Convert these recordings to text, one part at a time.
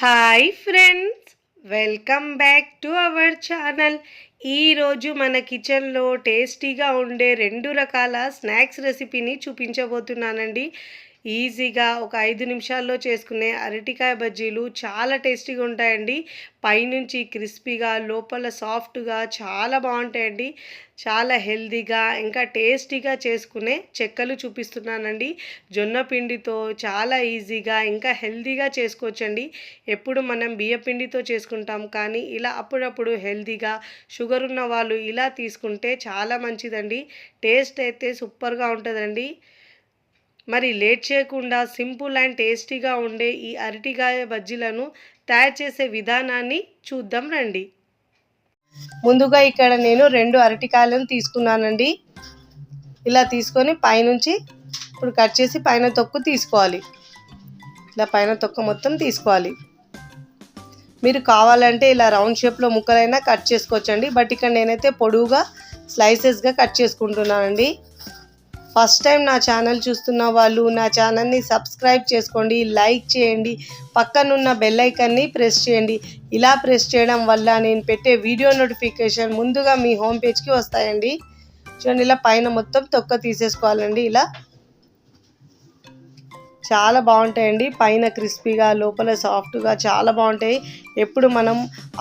Hi friends welcome back to our channel. ఈరోజు మన కిచెన్లో టేస్టీగా ఉండే రెండు రకాల స్నాక్స్ రెసిపీని చూపించబోతున్నానండి. ఈజీగా ఒక ఐదు నిమిషాల్లో చేసుకునే అరటికాయ బజ్జీలు చాలా టేస్టీగా ఉంటాయండి. పైనుంచి క్రిస్పీగా లోపల సాఫ్ట్గా చాలా బాగుంటాయండి. చాలా హెల్దీగా ఇంకా టేస్టీగా చేసుకునే చెక్కలు చూపిస్తున్నానండి. జొన్న పిండితో చాలా ఈజీగా ఇంకా హెల్దీగా చేసుకోవచ్చండి. ఎప్పుడు మనం బియ్య పిండితో చేసుకుంటాం కానీ ఇలా అప్పుడప్పుడు హెల్దీగా షుగర్ ఉన్న వాళ్ళు ఇలా తీసుకుంటే చాలా మంచిదండి. టేస్ట్ అయితే సూపర్గా ఉంటుందండి. మరి లేట్ చేయకుండా సింపుల్ అండ్ టేస్టీగా ఉండే ఈ అరటికాయ బజ్జీలను తయారు చేసే విధానాన్ని చూద్దాం రండి. ముందుగా ఇక్కడ నేను రెండు అరటికాయలను తీసుకున్నానండి. ఇలా తీసుకొని పైనుంచి ఇప్పుడు కట్ చేసి పైన తొక్కు తీసుకోవాలి. ఇలా పైన తొక్క మొత్తం తీసుకోవాలి. మీరు కావాలంటే ఇలా రౌండ్ షేప్లో ముక్కలైనా కట్ చేసుకోవచ్చండి. బట్ ఇక్కడ నేనైతే పొడవుగా స్లైసెస్గా కట్ చేసుకుంటున్నానండి. ఫస్ట్ టైం నా ఛానల్ చూస్తున్న వాళ్ళు నా ఛానల్ని సబ్స్క్రైబ్ చేసుకోండి లైక్ చేయండి పక్కనున్న బెల్ ఐకన్ని ప్రెస్ చేయండి. ఇలా ప్రెస్ చేయడం వల్ల నేను పెట్టే వీడియో నోటిఫికేషన్ ముందుగా మీ హోమ్ పేజ్కి వస్తాయండి. చూడండి ఇలా పైన మొత్తం తొక్క తీసేసుకోవాలండి ఇలా. చాలా బాగుంటాయండి పైన క్రిస్పీగా లోపల సాఫ్ట్గా చాలా బాగుంటాయి. ఎప్పుడు మనం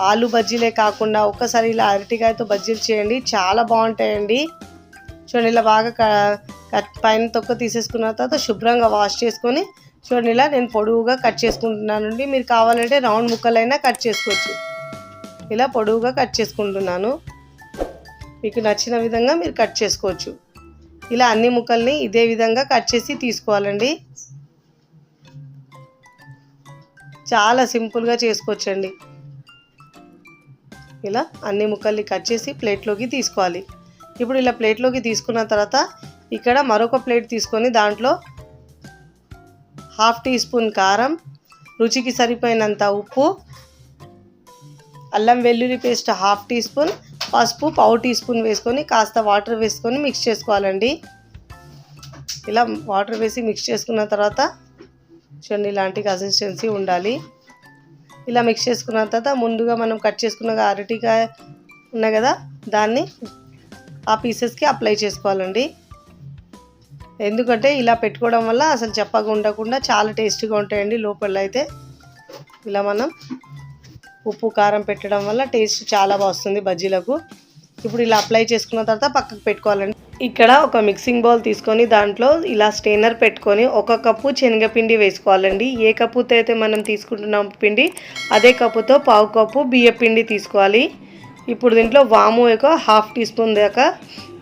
ఆలు బజ్జీలే కాకుండా ఒక్కసారి ఇలా అరటికాయతో బజ్జీలు చేయండి చాలా బాగుంటాయండి. చూడండి ఇలా బాగా కట్ పైన తొక్క తీసేసుకున్న తర్వాత శుభ్రంగా వాష్ చేసుకొని చూడండి ఇలా నేను పొడవుగా కట్ చేసుకుంటున్నానండి. మీరు కావాలంటే రౌండ్ ముక్కలైనా కట్ చేసుకోవచ్చు. ఇలా పొడవుగా కట్ చేసుకుంటున్నాను. మీకు నచ్చిన విధంగా మీరు కట్ చేసుకోవచ్చు. ఇలా అన్ని ముక్కల్ని ఇదే విధంగా కట్ చేసి తీసుకోవాలండి. చాలా సింపుల్గా చేసుకోవచ్చండి. ఇలా అన్ని ముక్కల్ని కట్ చేసి ప్లేట్లోకి తీసుకోవాలి. ఇప్పుడు ఇలా ప్లేట్లోకి తీసుకున్న తర్వాత ఇక్కడ మరొక ప్లేట్ తీసుకొని దాంట్లో హాఫ్ టీ స్పూన్ కారం రుచికి సరిపోయినంత ఉప్పు అల్లం వెల్లుల్లి పేస్ట్ హాఫ్ టీ స్పూన్ పసుపు పావు టీ స్పూన్ వేసుకొని కాస్త వాటర్ వేసుకొని మిక్స్ చేసుకోవాలండి. ఇలా వాటర్ వేసి మిక్స్ చేసుకున్న తర్వాత చూడండి ఇలాంటి కన్సిస్టెన్సీ ఉండాలి. ఇలా మిక్స్ చేసుకున్న తర్వాత ముందుగా మనం కట్ చేసుకున్న అరటికాయ ఉన్నాయి కదా దాన్ని ఆ పీసెస్కి అప్లై చేసుకోవాలండి. ఎందుకంటే ఇలా పెట్టుకోవడం వల్ల అసలు చెప్పగా ఉండకుండా చాలా టేస్టీగా ఉంటాయండి లోపల అయితే. ఇలా మనం ఉప్పు కారం పెట్టడం వల్ల టేస్ట్ చాలా బాగుంది బజ్జీలకు. ఇప్పుడు ఇలా అప్లై చేసుకున్న తర్వాత పక్కకు పెట్టుకోవాలండి. ఇక్కడ ఒక మిక్సింగ్ బౌల్ తీసుకొని దాంట్లో ఇలా స్టెయినర్ పెట్టుకొని ఒక కప్పు శనగపిండి వేసుకోవాలండి. ఏ కప్పుతో అయితే మనం తీసుకుంటున్నాం పిండి అదే కప్పుతో పావు కప్పు బియ్య పిండి తీసుకోవాలి. ఇప్పుడు దీంట్లో వాము యొక్క హాఫ్ టీ స్పూన్ దాకా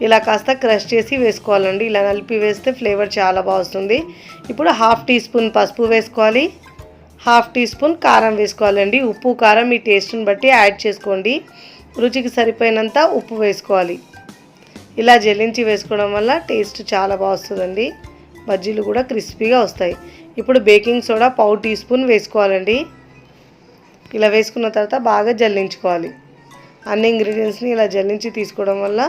ఇలా కాస్త క్రష్ చేసి వేసుకోవాలండి. ఇలా నలిపి వేస్తే ఫ్లేవర్ చాలా బాగుంది ఇప్పుడు హాఫ్ టీ స్పూన్ పసుపు వేసుకోవాలి. హాఫ్ టీ స్పూన్ కారం వేసుకోవాలండి. ఉప్పు కారం మీ టేస్ట్ని బట్టి యాడ్ చేసుకోండి. రుచికి సరిపోయినంత ఉప్పు వేసుకోవాలి. ఇలా జల్లించి వేసుకోవడం వల్ల టేస్ట్ చాలా బాగుంటుందండి. బజ్జీలు కూడా క్రిస్పీగా వస్తాయి. ఇప్పుడు బేకింగ్ సోడా పావు టీ స్పూన్ వేసుకోవాలండి. ఇలా వేసుకున్న తర్వాత బాగా జల్లించుకోవాలి. అన్ని ఇంగ్రీడియంట్స్ని ఇలా జల్లించి తీసుకోవడం వల్ల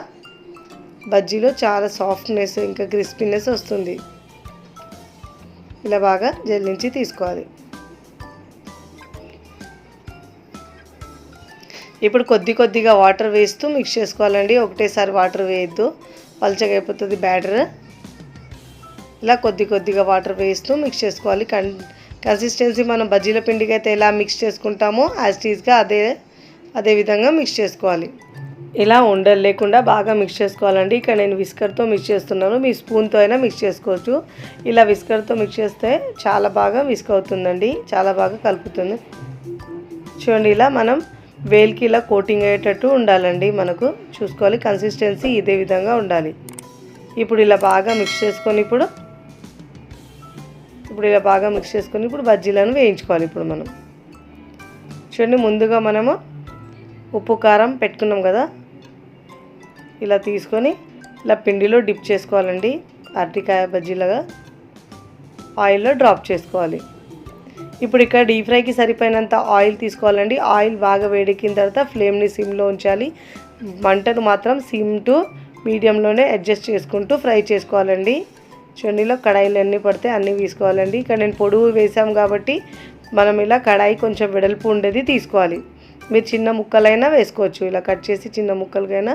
బజ్జీలో చాలా సాఫ్ట్నెస్ ఇంకా క్రిస్పీనెస్ వస్తుంది. ఇలా బాగా జల్లించి తీసుకోవాలి. ఇప్పుడు కొద్ది కొద్దిగా వాటర్ వేస్తూ మిక్స్ చేసుకోవాలండి. ఒకటేసారి వాటర్ వేయద్దు. పలచగైపోతుంది అయిపోతుంది బ్యాటర్. ఇలా కొద్ది కొద్దిగా వాటర్ వేస్తూ మిక్స్ చేసుకోవాలి. కన్ కన్సిస్టెన్సీ మనం బజ్జీల పిండికి అయితే ఎలా మిక్స్ చేసుకుంటామో యాజ్ టీజ్గా అదే అదే విధంగా మిక్స్ చేసుకోవాలి. ఇలా ఉండలు లేకుండా బాగా మిక్స్ చేసుకోవాలండి. ఇక్కడ నేను విస్కర్తో మిక్స్ చేస్తున్నాను. మీ స్పూన్తో అయినా మిక్స్ చేసుకోవచ్చు. ఇలా విస్కర్తో మిక్స్ చేస్తే చాలా బాగా విస్క్ అవుతుందండి. చాలా బాగా కలుపుతుంది. చూడండి ఇలా మనం వేల్కి ఇలా కోటింగ్ అయ్యేటట్టు ఉండాలండి మనకు. చూసుకోవాలి కన్సిస్టెన్సీ ఇదే విధంగా ఉండాలి. ఇప్పుడు ఇలా బాగా మిక్స్ చేసుకొని ఇప్పుడు ఇప్పుడు ఇలా బాగా మిక్స్ చేసుకొని ఇప్పుడు బజ్జీలను వేయించుకోవాలి ఇప్పుడు మనం. చూడండి ముందుగా మనము ఉప్పు కారం పెట్టుకున్నాం కదా. ఇలా తీసుకొని ఇలా పిండిలో డిప్ చేసుకోవాలండి. అరటికాయ బజ్జీలాగా ఆయిల్లో డ్రాప్ చేసుకోవాలి. ఇప్పుడు ఇక్కడ డీప్ ఫ్రైకి సరిపోయినంత ఆయిల్ తీసుకోవాలండి. ఆయిల్ బాగా వేడెక్కిన తర్వాత ఫ్లేమ్ని సిమ్లో ఉంచాలి. మంటను మాత్రం సిమ్ టు మీడియంలోనే అడ్జస్ట్ చేసుకుంటూ ఫ్రై చేసుకోవాలండి. చున్నీలో కడాయిలు ఎన్ని పడితే అన్నీ తీసుకోవాలండి ఇక్కడ నేను పొడువు వేసాం కాబట్టి మనం ఇలా కడాయి కొంచెం వెడల్పు ఉండేది తీసుకోవాలి. మీరు చిన్న ముక్కలైనా వేసుకోవచ్చు. ఇలా కట్ చేసి చిన్న ముక్కలకైనా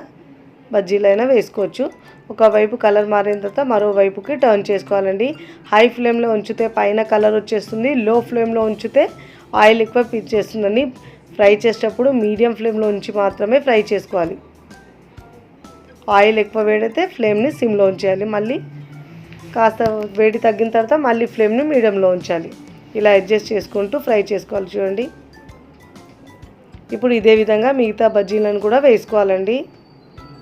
బజ్జీలైనా వేసుకోవచ్చు. ఒకవైపు కలర్ మారిన తర్వాత మరోవైపుకి టర్న్ చేసుకోవాలండి. హై ఫ్లేమ్లో ఉంచితే పైన కలర్ వచ్చేస్తుంది. లో ఫ్లేమ్లో ఉంచితే ఆయిల్ ఎక్కువ పీల్చేస్తుందండి ఫ్రై చేసేటప్పుడు మీడియం ఫ్లేమ్లో ఉంచి మాత్రమే ఫ్రై చేసుకోవాలి. ఆయిల్ ఎక్కువ వేడైతే ఫ్లేమ్ని సిమ్లో ఉంచేయాలి. మళ్ళీ కాస్త వేడి తగ్గిన తర్వాత మళ్ళీ ఫ్లేమ్ని మీడియంలో ఉంచాలి. ఇలా అడ్జస్ట్ చేసుకుంటూ ఫ్రై చేసుకోవాలి చూడండి. ఇప్పుడు ఇదే విధంగా మిగతా బజ్జీలను కూడా వేసుకోవాలండి.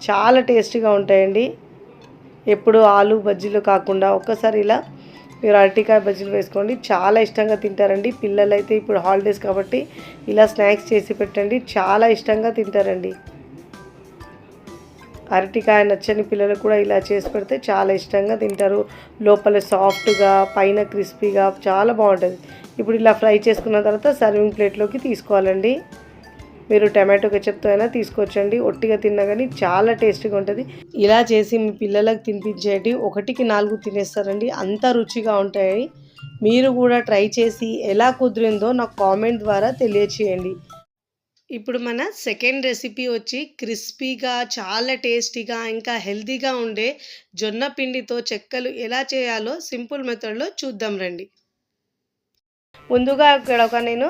చాలా టేస్టీగా ఉంటాయండి. ఎప్పుడు ఆలు బజ్జీలు కాకుండా ఒక్కసారి ఇలా మీరు అరటికాయ బజ్జీలు వేసుకోండి. చాలా ఇష్టంగా తింటారండి. పిల్లలు అయితే ఇప్పుడు హాలిడేస్ కాబట్టి ఇలా స్నాక్స్ చేసి పెట్టండి. చాలా ఇష్టంగా తింటారండి. అరటికాయ నచ్చని పిల్లలు కూడా ఇలా చేసి పెడితే చాలా ఇష్టంగా తింటారు. లోపల సాఫ్ట్గా పైన క్రిస్పీగా చాలా బాగుంటుంది. ఇప్పుడు ఇలా ఫ్రై చేసుకున్న తర్వాత సర్వింగ్ ప్లేట్లోకి తీసుకోవాలండి. మీరు టమాటో కెచప్తో అయినా తీసుకొచ్చండి ఒట్టిగా తిన్నా కానీ చాలా టేస్టీగా ఉంటుంది. ఇలా చేసి మీ పిల్లలకు తినిపించేటి ఒకటికి నాలుగు తినేస్తారండి. అంత రుచిగా ఉంటాయి. మీరు కూడా ట్రై చేసి ఎలా కుదిరిందో నాకు కామెంట్ ద్వారా తెలియచేయండి. ఇప్పుడు మన సెకండ్ రెసిపీ వచ్చి క్రిస్పీగా చాలా టేస్టీగా ఇంకా హెల్తీగా ఉండే జొన్న పిండితో చెక్కలు ఎలా చేయాలో సింపుల్ మెథడ్లో చూద్దాం రండి. ముందుగా ఇక్కడ ఒక నేను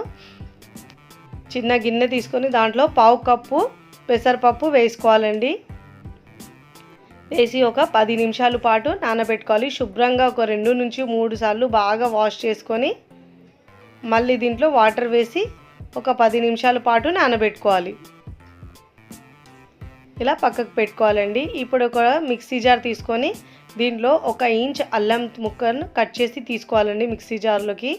చిన్న గిన్నె తీసుకొని దాంట్లో పావు కప్పు పెసరపప్పు వేసుకోవాలండి. వేసి ఒక పది నిమిషాల పాటు నానబెట్టుకోవాలి. శుభ్రంగా ఒక రెండు నుంచి మూడు సార్లు బాగా వాష్ చేసుకొని మళ్ళీ దీంట్లో వాటర్ వేసి ఒక పది నిమిషాల పాటు నానబెట్టుకోవాలి. ఇలా పక్కకు పెట్టుకోవాలండి. ఇప్పుడు ఒక మిక్సీ జార్ తీసుకొని దీంట్లో ఒక ఇంచ్ అల్లం ముక్కను కట్ చేసి తీసుకోవాలండి మిక్సీ జార్లోకి.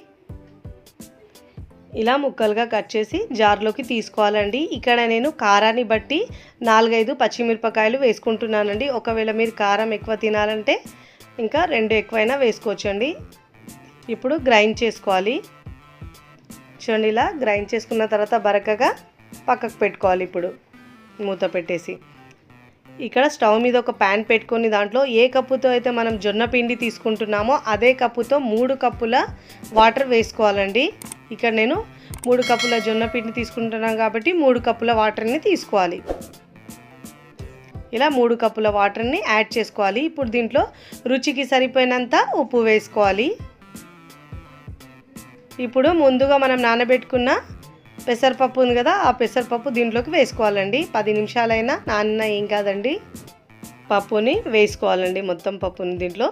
ఇలా ముక్కలుగా కట్ చేసి జార్లోకి తీసుకోవాలండి. ఇక్కడ నేను కారాన్ని బట్టి నాలుగైదు పచ్చిమిరపకాయలు వేసుకుంటున్నానండి. ఒకవేళ మీరు కారం ఎక్కువ తినాలంటే ఇంకా రెండు ఎక్కువైనా వేసుకోవచ్చండి. ఇప్పుడు గ్రైండ్ చేసుకోవాలి. చూడండి ఇలా గ్రైండ్ చేసుకున్న తర్వాత బరకగా పక్కకు పెట్టుకోవాలి ఇప్పుడు. మూత పెట్టేసి. ఇక్కడ స్టవ్ మీద ఒక ప్యాన్ పెట్టుకొని దాంట్లో ఏ కప్పుతో అయితే మనం జొన్న పిండి తీసుకుంటున్నామో అదే కప్పుతో మూడు కప్పుల వాటర్ వేసుకోవాలండి. ఇక్కడ నేను మూడు కప్పుల జొన్న పిండి తీసుకుంటున్నాను కాబట్టి మూడు కప్పుల వాటర్ని తీసుకోవాలి. ఇలా మూడు కప్పుల వాటర్ని యాడ్ చేసుకోవాలి. ఇప్పుడు దీంట్లో రుచికి సరిపోయినంత ఉప్పు వేసుకోవాలి. ఇప్పుడు ముందుగా మనం నానబెట్టుకున్న పెసరపప్పు ఉంది కదా ఆ పెసరపప్పు దీంట్లోకి వేసుకోవాలండి. పది నిమిషాలైనా నాన్న ఏం కాదండి పప్పుని వేసుకోవాలండి మొత్తం పప్పుని దీంట్లో.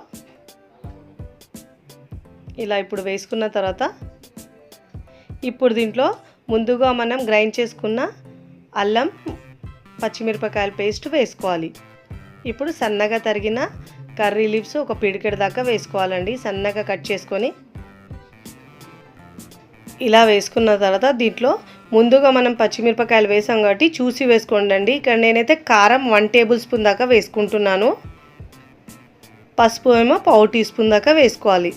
ఇలా ఇప్పుడు వేసుకున్న తర్వాత ఇప్పుడు దీంట్లో ముందుగా మనం గ్రైండ్ చేసుకున్న అల్లం పచ్చిమిరపకాయల పేస్ట్ వేసుకోవాలి. ఇప్పుడు సన్నగా తరిగిన కర్రీ లీవ్స్ ఒక పిడికెడు దాకా వేసుకోవాలండి. సన్నగా కట్ చేసుకొని ఇలా వేసుకున్న తర్వాత దీంట్లో ముందుగా మనం పచ్చిమిరపకాయలు వేసాం కాబట్టి చూసి వేసుకోండి ఇక్కడ నేనైతే కారం వన్ టేబుల్ స్పూన్ దాకా వేసుకుంటున్నాను. పసుపు ఏమో పావు టీ స్పూన్ దాకా వేసుకోవాలి.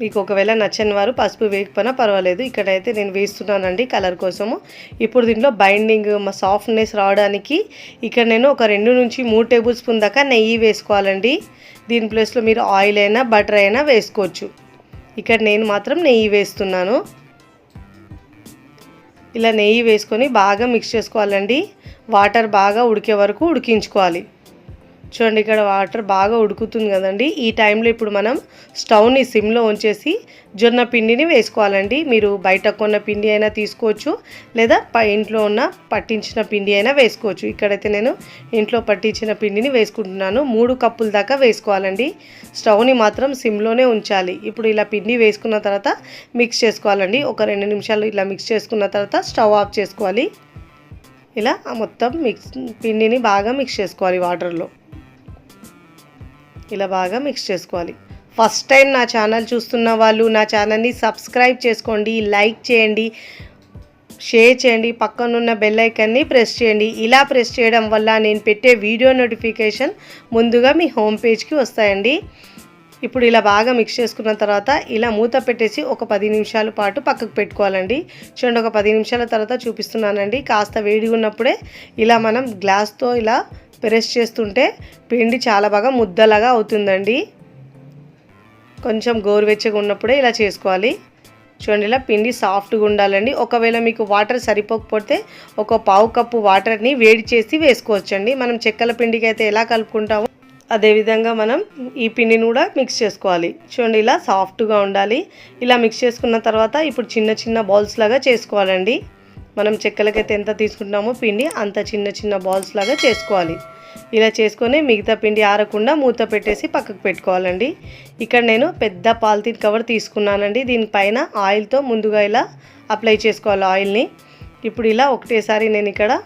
మీకు ఒకవేళ నచ్చని వారు పసుపు వేయకపోయినా పర్వాలేదు. ఇక్కడైతే నేను వేస్తున్నానండి కలర్ కోసము. ఇప్పుడు దీంట్లో బైండింగ్ మా సాఫ్ట్నెస్ రావడానికి ఇక్కడ నేను ఒక రెండు నుంచి మూడు టేబుల్ స్పూన్ దాకా నెయ్యి వేసుకోవాలండి. దీని ప్లేస్లో మీరు ఆయిల్ అయినా బటర్ అయినా వేసుకోవచ్చు. ఇక్కడ నేను మాత్రం నెయ్యి వేస్తున్నాను. ఇలా నెయ్యి వేసుకొని బాగా మిక్స్ చేసుకోవాలండి. వాటర్ బాగా ఉడికే వరకు ఉడికించుకోవాలి. చూడండి ఇక్కడ వాటర్ బాగా ఉడుకుతుంది కదండి. ఈ టైంలో ఇప్పుడు మనం స్టవ్ని సిమ్లో ఉంచేసి జొన్న పిండిని వేసుకోవాలండి. మీరు బయట కొన్న పిండి అయినా తీసుకోవచ్చు లేదా ఇంట్లో ఉన్న పట్టించిన పిండి అయినా వేసుకోవచ్చు. ఇక్కడైతే నేను ఇంట్లో పట్టించిన పిండిని వేసుకుంటున్నాను. మూడు కప్పుల దాకా వేసుకోవాలండి. స్టవ్ని మాత్రం సిమ్లోనే ఉంచాలి. ఇప్పుడు ఇలా పిండి వేసుకున్న తర్వాత మిక్స్ చేసుకోవాలండి. ఒక రెండు నిమిషాలు ఇలా మిక్స్ చేసుకున్న తర్వాత స్టవ్ ఆఫ్ చేసుకోవాలి. ఇలా మొత్తం మిక్స్ పిండిని బాగా మిక్స్ చేసుకోవాలి వాటర్లో. ఇలా బాగా మిక్స్ చేసుకోవాలి. ఫస్ట్ టైం నా ఛానల్ చూస్తున్న వాళ్ళు నా ఛానల్ని సబ్స్క్రైబ్ చేసుకోండి లైక్ చేయండి షేర్ చేయండి పక్కనున్న బెల్ ఐకన్ని ప్రెస్ చేయండి. ఇలా ప్రెస్ చేయడం వల్ల నేను పెట్టే వీడియో నోటిఫికేషన్ ముందుగా మీ హోమ్ పేజ్కి వస్తాయండి. ఇప్పుడు ఇలా బాగా మిక్స్ చేసుకున్న తర్వాత ఇలా మూత పెట్టేసి ఒక పది నిమిషాల పాటు పక్కకు పెట్టుకోవాలండి. చూడండి ఒక పది నిమిషాల తర్వాత చూపిస్తున్నానండి. కాస్త వేడిగా ఉన్నప్పుడే ఇలా మనం గ్లాస్తో ఇలా ప్రెస్ చేస్తుంటే పిండి చాలా బాగా ముద్దలాగా అవుతుందండి. కొంచెం గోరువెచ్చగా ఉన్నప్పుడే ఇలా చేసుకోవాలి. చూడండి ఇలా పిండి సాఫ్ట్గా ఉండాలండి. ఒకవేళ మీకు వాటర్ సరిపోకపోతే ఒక పావు కప్పు వాటర్ని వేడి చేసి వేసుకోవచ్చండి. మనం చెక్కల పిండికి అయితే ఎలా కలుపుకుంటామో అదేవిధంగా మనం ఈ పిండిని కూడా మిక్స్ చేసుకోవాలి. చూడండి ఇలా సాఫ్ట్గా ఉండాలి. ఇలా మిక్స్ చేసుకున్న తర్వాత ఇప్పుడు చిన్న చిన్న బాల్స్ లాగా చేసుకోవాలండి. మనం చెక్కలకైతే ఎంత తీసుకుంటున్నామో పిండి అంత చిన్న చిన్న బాల్స్ లాగా చేసుకోవాలి. ఇలా చేసుకొని మిగతా పిండి ఆరకుండా మూత పెట్టేసి పక్కకు పెట్టుకోవాలండి. ఇక్కడ నేను పెద్ద పాలిథిన్ కవర్ తీసుకున్నానండి. దీనిపైన ఆయిల్తో ముందుగా ఇలా అప్లై చేసుకోవాలి ఆయిల్ని. ఇప్పుడు ఇలా ఒకటేసారి నేను ఇక్కడ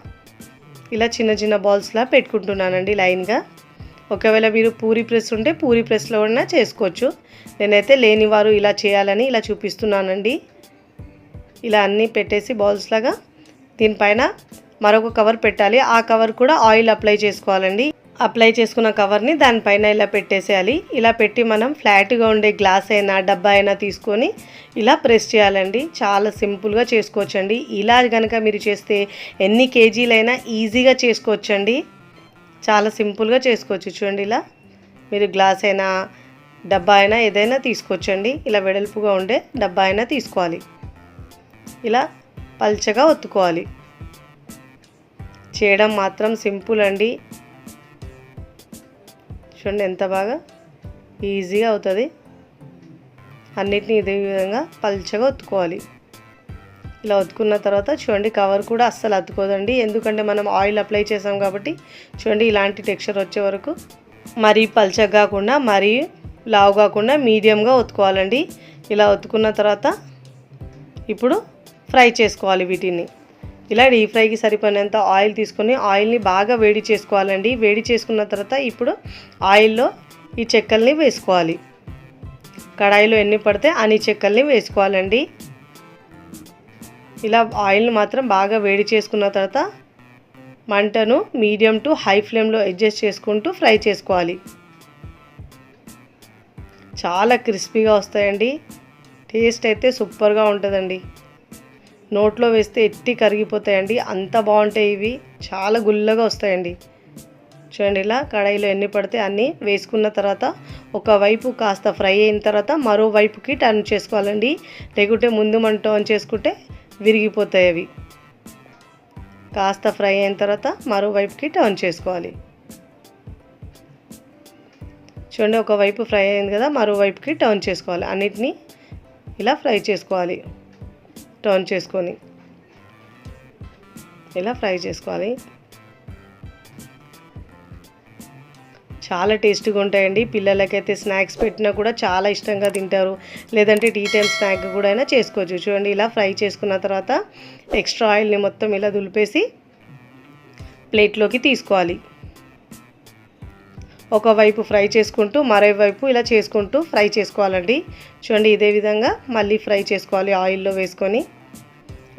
ఇలా చిన్న చిన్న బాల్స్లా పెట్టుకుంటున్నానండి లైన్గా. ఒకవేళ మీరు పూరి ప్రెస్ ఉంటే పూరి ప్రెస్లో కూడా చేసుకోవచ్చు. నేనైతే లేనివారు ఇలా చేయాలని ఇలా చూపిస్తున్నానండి. ఇలా అన్నీ పెట్టేసి బాల్స్ లాగా దీనిపైన మరొక కవర్ పెట్టాలి. ఆ కవర్ కూడా ఆయిల్ అప్లై చేసుకోవాలండి. అప్లై చేసుకున్న కవర్ని దానిపైన ఇలా పెట్టేసేయాలి. ఇలా పెట్టి మనం ఫ్లాట్గా ఉండే గ్లాస్ అయినా డబ్బా అయినా తీసుకొని ఇలా ప్రెస్ చేయాలండి. చాలా సింపుల్గా చేసుకోవచ్చండి. ఇలా కనుక మీరు చేస్తే ఎన్ని కేజీలైనా ఈజీగా చేసుకోవచ్చండి. చాలా సింపుల్గా చేసుకోవచ్చు చూడండి ఇలా. మీరు గ్లాస్ అయినా డబ్బా అయినా ఏదైనా తీసుకోవచ్చండి. ఇలా వెడల్పుగా ఉండే డబ్బా అయినా తీసుకోవాలి. ఇలా పల్చగా ఒత్తుకోవాలి. చేయడం మాత్రం సింపుల్ అండి. చూడండి ఎంత బాగా ఈజీగా అవుతుంది. అన్నిటిని ఇదే విధంగా పల్చగా ఒత్తుకోవాలి. ఇలా ఒత్తుకున్న తర్వాత చూడండి కవర్ కూడా అస్సలు అతుకోదండి. ఎందుకంటే మనం ఆయిల్ అప్లై చేసాం కాబట్టి చూడండి ఇలాంటి టెక్స్చర్ వచ్చే వరకు మరీ పల్చగా కాకుండా మరీ లావు కాకుండా మీడియంగా ఒత్తుకోవాలండి. ఇలా ఒత్తుకున్న తర్వాత ఇప్పుడు ఫ్రై చేసుకోవాలి వీటిని. ఇలా డీప్ ఫ్రైకి సరిపోయినంత ఆయిల్ తీసుకొని ఆయిల్ని బాగా వేడి చేసుకోవాలండి. వేడి చేసుకున్న తర్వాత ఇప్పుడు ఆయిల్లో ఈ చెక్కల్ని వేసుకోవాలి. కడాయిలో ఎన్ని పడితే అన్ని చెక్కల్ని వేసుకోవాలండి. ఇలా ఆయిల్ని మాత్రం బాగా వేడి చేసుకున్న తర్వాత మంటను మీడియం టు హై ఫ్లేమ్లో అడ్జస్ట్ చేసుకుంటూ ఫ్రై చేసుకోవాలి. చాలా క్రిస్పీగా వస్తాయండి. టేస్ట్ అయితే సూపర్గా ఉంటుందండి. నోట్లో వేస్తే ఎట్టి కరిగిపోతాయండి. అంత బాగుంటాయి ఇవి. చాలా గుల్లగా వస్తాయండి. చూడండి ఇలా కడాయిలో ఎన్ని పడితే అన్నీ వేసుకున్న తర్వాత ఒకవైపు కాస్త ఫ్రై అయిన తర్వాత మరోవైపుకి టర్న్ చేసుకోవాలండి. లేకుంటే ముందు మనం టర్న్ చేసుకుంటే విరిగిపోతాయి అవి. కాస్త ఫ్రై అయిన తర్వాత మరోవైపుకి టర్న్ చేసుకోవాలి. చూడండి ఒకవైపు ఫ్రై అయింది కదా మరోవైపుకి టర్న్ చేసుకోవాలి. అన్నిటినీ ఇలా ఫ్రై చేసుకోవాలి. టర్న్ చేసుకొని ఇలా ఫ్రై చేసుకోవాలి? చాలా టేస్టీగా ఉంటాయండి. పిల్లలకైతే స్నాక్స్ పెట్టినా కూడా చాలా ఇష్టంగా తింటారు. లేదంటే టీ టైం స్నాక్ కూడా అయినా చేసుకోవచ్చు. చూడండి ఇలా ఫ్రై చేసుకున్న తర్వాత ఎక్స్ట్రా ఆయిల్ని మొత్తం ఇలా దులిపేసి ప్లేట్లోకి తీసుకోవాలి. ఒకవైపు ఫ్రై చేసుకుంటూ మరోవైపు ఇలా చేసుకుంటూ ఫ్రై చేసుకోవాలండి. చూడండి ఇదే విధంగా మళ్ళీ ఫ్రై చేసుకోవాలి ఆయిల్లో వేసుకొని.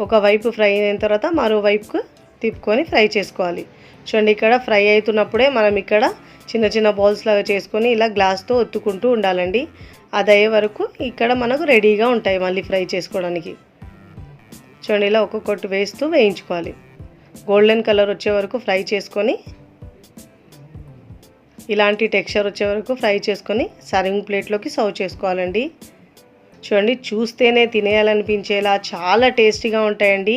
ఒకవైపు ఫ్రై అయిన తర్వాత మరోవైపుకు తిప్పుకొని ఫ్రై చేసుకోవాలి. చూడండి ఇక్కడ ఫ్రై అవుతున్నప్పుడే మనం ఇక్కడ చిన్న చిన్న బౌల్స్ లాగా చేసుకొని ఇలా గ్లాస్తో ఒత్తుకుంటూ ఉండాలండి. అది అయ్యే వరకు ఇక్కడ మనకు రెడీగా ఉంటాయి మళ్ళీ ఫ్రై చేసుకోవడానికి. చూడండి ఇలా ఒక్కొక్కటి వేస్తూ వేయించుకోవాలి. గోల్డెన్ కలర్ వచ్చే వరకు ఫ్రై చేసుకొని ఇలాంటి టెక్స్చర్ వచ్చే వరకు ఫ్రై చేసుకొని సర్వింగ్ ప్లేట్లోకి సర్వ్ చేసుకోవాలండి. చూడండి చూస్తేనే తినేయాలనిపించేలా చాలా టేస్టీగా ఉంటాయండి.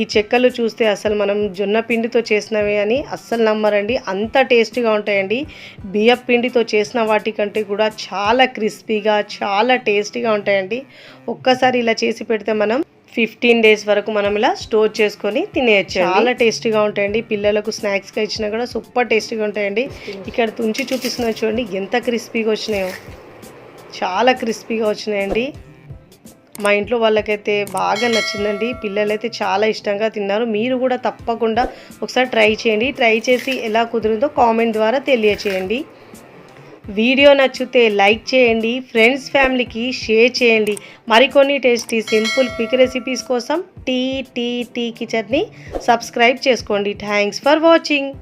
ఈ చెక్కలు చూస్తే అసలు మనం జొన్న పిండితో చేసినవి అని అస్సలు నమ్మరండి. అంత టేస్టీగా ఉంటాయండి. బియ్యం పిండితో చేసిన వాటికంటే కూడా చాలా క్రిస్పీగా చాలా టేస్టీగా ఉంటాయండి. ఒక్కసారి ఇలా చేసి పెడితే మనం ఫిఫ్టీన్ డేస్ వరకు మనం ఇలా స్టోర్ చేసుకొని తినేయచ్చు చాలా టేస్టీగా ఉంటాయండి. పిల్లలకు స్నాక్స్గా ఇచ్చినా కూడా సూపర్ టేస్టీగా ఉంటాయండి. ఇక్కడ తుంచి చూపిస్తున్నా చూడండి ఎంత క్రిస్పీగా వచ్చినాయో. చాలా క్రిస్పీగా వచ్చినాయండి. మా ఇంట్లో వాళ్ళకైతే బాగా నచ్చిందండి. పిల్లలైతే చాలా ఇష్టంగా తిన్నారు. మీరు కూడా తప్పకుండా ఒకసారి ట్రై చేయండి. ట్రై చేసి ఎలా కుదిరిందో కామెంట్ ద్వారా తెలియచేయండి. వీడియో నచ్చితే లైక్ చేయండి ఫ్రెండ్స్ ఫ్యామిలీకి షేర్ చేయండి. మరికొన్ని టేస్టీ సింపుల్ క్విక్ రెసిపీస్ కోసం టీ టీ టీ కిచెన్ని సబ్స్క్రైబ్ చేసుకోండి. Thanks for watching.